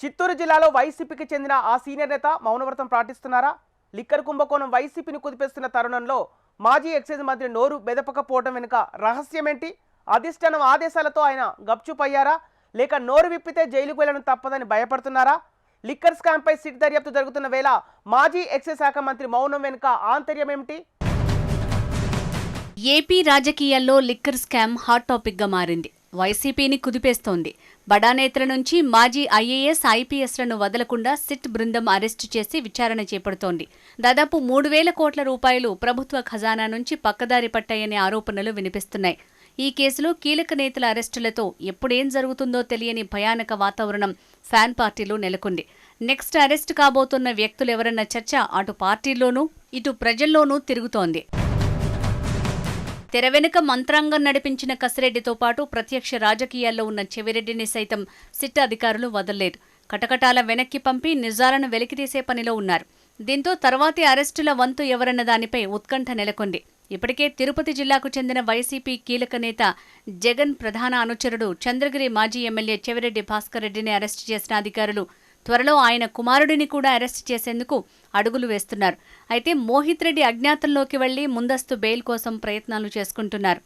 చిత్తూరు జిల్లాలో వైసీపీకి చెందిన ఆ సీనియర్ నేత మౌనవ్రతం పాటిస్తున్నారా? లిక్కర్ కుంభకోణం వైసీపీని కుదిపేస్తున్న తరుణంలో మాజీ ఎక్సైజ్ మంత్రి నోరు బెదపకపోవడం వెనుక రహస్యమేంటి? అధిష్టానం ఆదేశాలతో ఆయన గప్చుప్ అయ్యారా లేక నోరు విప్పితే జైలుకు వెళ్ళడం తప్పదని భయపడుతున్నారా? లిక్కర్ స్కామ్పై సిట్ దర్యాప్తు జరుగుతున్న వేళ మాజీ ఎక్సైజ్ శాఖ మంత్రి మౌనం వెనుక ఆంతర్యం ఏమిటి ఏపీ రాజకీయాల్లో లిక్కర్ స్కామ్ హాట్ టాపిక్గా మారింది. వైసీపీని కుదిపేస్తోంది. బడానేత్ర నుంచి మాజీ ఐఏఎస్ ఐపీఎస్లను వదలకుండా సిట్ బృందం అరెస్టు చేసి విచారణ చేపడుతోంది. దాదాపు మూడు వేల కోట్ల రూపాయలు ప్రభుత్వ ఖజానా నుంచి పక్కదారి పట్టాయనే ఆరోపణలు వినిపిస్తున్నాయి. ఈ కేసులో కీలక నేతల అరెస్టులతో ఎప్పుడేం జరుగుతుందో తెలియని భయానక వాతావరణం ఫ్యాన్ పార్టీలో నెలకొంది. నెక్స్ట్ అరెస్ట్ కాబోతున్న వ్యక్తులెవరన్న చర్చ అటు పార్టీల్లోనూ ఇటు ప్రజల్లోనూ తిరుగుతోంది. తెర వెనుక మంత్రాంగం నడిపించిన కసిరెడ్డితో పాటు ప్రత్యక్ష రాజకీయాల్లో ఉన్న చెవిరెడ్డిని సైతం సిట్ అధికారులు వదల్లేదు. కటకటాల వెనక్కి పంపి నిజాలను వెలికితీసే పనిలో ఉన్నారు. దీంతో తర్వాతి అరెస్టుల వంతు ఎవరన్న దానిపై ఉత్కంఠ నెలకొంది. ఇప్పటికే తిరుపతి జిల్లాకు చెందిన వైసీపీ కీలక నేత జగన్ ప్రధాన అనుచరుడు చంద్రగిరి మాజీ ఎమ్మెల్యే చెవిరెడ్డి భాస్కర్ రెడ్డిని అరెస్టు చేసిన అధికారులు త్వరలో ఆయన కుమారుడిని కూడా అరెస్ట్ చేసేందుకు అడుగులు వేస్తున్నారు. అయితే మోహిత్ రెడ్డి అజ్ఞాతంలోకి వెళ్ళి ముందస్తు బెయిల్ కోసం ప్రయత్నాలు చేసుకుంటున్నారు.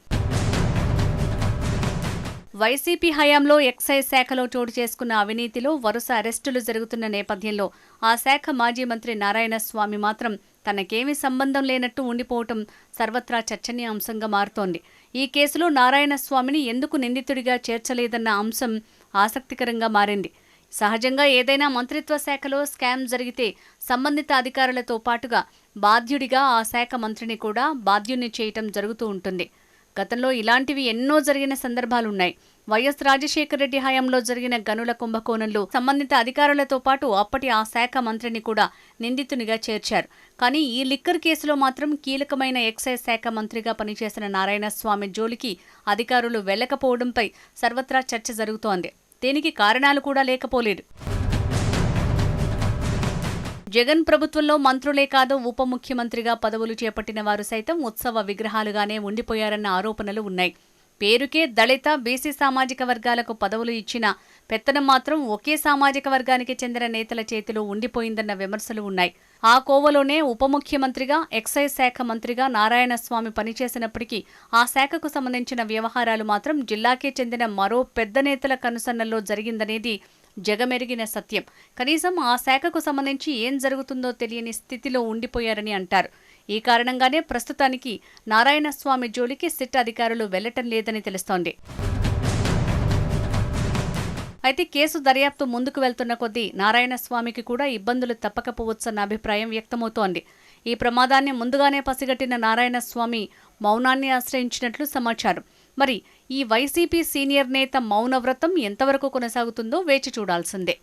వైసీపీ హయాంలో ఎక్సైజ్ శాఖలో చోటు చేసుకున్న అవినీతిలో వరుస అరెస్టులు జరుగుతున్న నేపథ్యంలో ఆ శాఖ మాజీ మంత్రి నారాయణస్వామి మాత్రం తనకేమీ సంబంధం లేనట్టు ఉండిపోవటం సర్వత్రా చర్చనీయాంశంగా మారుతోంది. ఈ కేసులో నారాయణస్వామిని ఎందుకు నిందితుడిగా చేర్చలేదన్న అంశం ఆసక్తికరంగా మారింది. సహజంగా ఏదైనా మంత్రిత్వ శాఖలో స్కామ్ జరిగితే సంబంధిత అధికారులతో పాటుగా బాధ్యుడిగా ఆ శాఖ మంత్రిని కూడా బాధ్యుణ్ణి చేయటం జరుగుతూ ఉంటుంది. గతంలో ఇలాంటివి ఎన్నో జరిగిన సందర్భాలున్నాయి. వైఎస్ రాజశేఖర రెడ్డి హయాంలో జరిగిన గనుల కుంభకోణంలో సంబంధిత అధికారులతో పాటు అప్పటి ఆ శాఖ మంత్రిని కూడా నిందితునిగా చేర్చారు. కానీ ఈ లిక్కర్ కేసులో మాత్రం కీలకమైన ఎక్సైజ్ శాఖ మంత్రిగా పనిచేసిన నారాయణ స్వామి జోలికి అధికారులు వెళ్ళకపోవడంపై సర్వత్రా చర్చ జరుగుతోంది. దీనికి కారణాలు కూడా లేకపోలేదు. జగన్ ప్రభుత్వంలో మంత్రులే కాదు ఉప ముఖ్యమంత్రిగా పదవులు చేపట్టిన వారు సైతం ఉత్సవ విగ్రహాలుగానే ఉండిపోయారన్న ఆరోపణలు ఉన్నాయి. పేరుకే దళిత బీసీ సామాజిక వర్గాలకు పదవులు ఇచ్చిన పెత్తనం మాత్రం ఒకే సామాజిక వర్గానికి చెందిన నేతల చేతిలో ఉండిపోయిందన్న విమర్శలు ఉన్నాయి. ఆ కోవలోనే ఉప ముఖ్యమంత్రిగా ఎక్సైజ్ శాఖ మంత్రిగా నారాయణస్వామి పనిచేసినప్పటికీ ఆ శాఖకు సంబంధించిన వ్యవహారాలు మాత్రం జిల్లాకే చెందిన మరో పెద్ద నేతల కనుసన్నల్లో జరిగిందనేది జగమెరిగిన సత్యం. కనీసం ఆ శాఖకు సంబంధించి ఏం జరుగుతుందో తెలియని స్థితిలో ఉండిపోయారని అంటారు. ఈ కారణంగానే ప్రస్తుతానికి నారాయణస్వామి జోలికి సిట్ అధికారులు వెళ్ళటం లేదని తెలుస్తోంది. అయితే కేసు దర్యాప్తు ముందుకు వెళ్తున్న కొద్దీ నారాయణస్వామికి కూడా ఇబ్బందులు తప్పకపోవచ్చన్న అభిప్రాయం వ్యక్తమవుతోంది. ఈ ప్రమాదాన్ని ముందుగానే పసిగట్టిన నారాయణస్వామి మౌనాన్ని ఆశ్రయించినట్లు సమాచారం. మరి ఈ వైసీపీ సీనియర్ నేత మౌనవ్రతం ఎంతవరకు కొనసాగుతుందో వేచి చూడాల్సిందే.